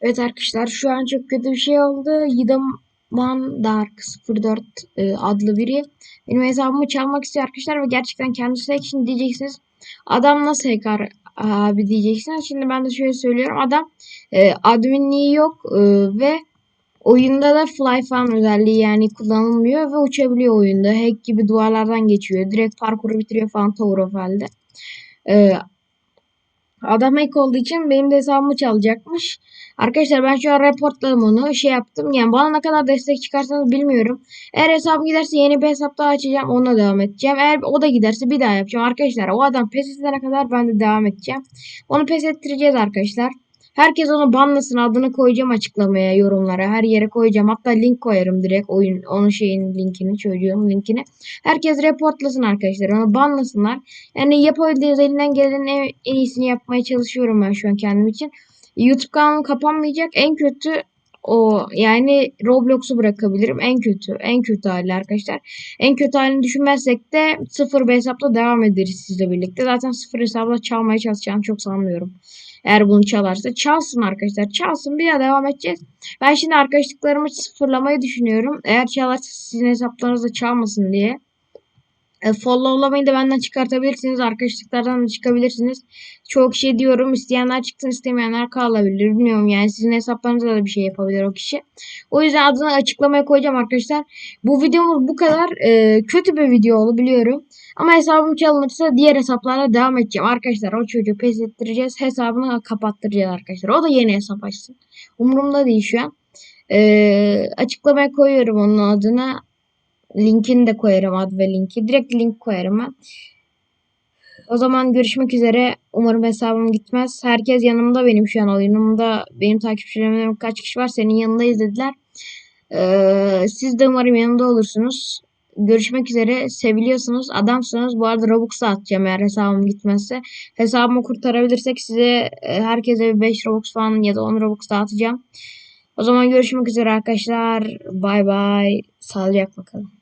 Evet arkadaşlar şu an çok kötü bir şey oldu. Yidaman Dark 04 e, adlı biri benim hesabımı çalmak istiyor arkadaşlar ve gerçekten kendisi hack şimdi diyeceksiniz. Adam nasıl hacker abi diyeceksiniz. Şimdi ben de şöyle söylüyorum. Adam e, adminliği yok e, ve oyunda da fly falan özelliği yani kullanılmıyor ve uçabiliyor oyunda. Hack gibi duvarlardan geçiyor. Direkt parkuru bitiriyor falan Tower of Hell'de. E, Adam hack olduğu için benim de hesabımı çalacakmış. Arkadaşlar ben şu an reportladım onu. Şey yaptım. Yani bana ne kadar destek çıkarsanız bilmiyorum. Eğer hesabım giderse yeni bir hesap daha açacağım. Onunla devam edeceğim. Eğer o da giderse bir daha yapacağım. Arkadaşlar o adam pes edene kadar ben de devam edeceğim. Onu pes ettireceğiz arkadaşlar. Herkes onu banlasın adını koyacağım açıklamaya yorumlara. Her yere koyacağım. Hatta link koyarım direkt oyun onun şeyin linkini çocuğun linkini. Herkes reportlasın arkadaşlar onu banlasınlar. Yani yapabildiğiniz elinden gelenin en, en iyisini yapmaya çalışıyorum ben şu an kendim için. YouTube kanalım kapanmayacak. En kötü o yani Roblox'u bırakabilirim en kötü en kötü hali arkadaşlar en kötü halini düşünmezsek de sıfır bir hesapla devam ederiz sizle birlikte zaten sıfır hesapla çalmaya çalışacağım çok sanmıyorum eğer bunu çalarsa çalsın arkadaşlar. Çalsın bir daha devam edeceğiz. Ben şimdi arkadaşlıklarımı sıfırlamayı düşünüyorum. Eğer çalarsa sizin hesaplarınızda çalmasın diye. E, followlamayı da benden çıkartabilirsiniz. Arkadaşlıklardan da çıkabilirsiniz. Çok şey diyorum. İsteyenler çıksın istemeyenler kalabilir. Bilmiyorum yani sizin hesaplarınızda da bir şey yapabilir o kişi. O yüzden adını açıklamaya koyacağım arkadaşlar. Bu videomuz bu kadar. E, kötü bir video oldu biliyorum. Ama hesabım çalınırsa diğer hesaplarla devam edeceğim. Arkadaşlar o çocuğu pes ettireceğiz. Hesabını kapattıracağız arkadaşlar. O da yeni hesap açsın. Umurumda değil şu an. E, açıklamaya koyuyorum onun adına. Linkini de koyarım ad ve linki. Direkt link koyarım ben. O zaman görüşmek üzere. Umarım hesabım gitmez. Herkes yanımda benim şu an oyunumda. Benim takipçilerimden kaç kişi var senin yanında izlediler. Ee, siz de umarım yanımda olursunuz. Görüşmek üzere. Seviliyorsunuz. Adamsınız. Bu arada Robux da atacağım eğer hesabım gitmezse. Hesabımı kurtarabilirsek size e, herkese bir 5 Robux falan ya da 10 Robux dağıtacağım. O zaman görüşmek üzere arkadaşlar. Bay bay. Sağlıcakla kalın.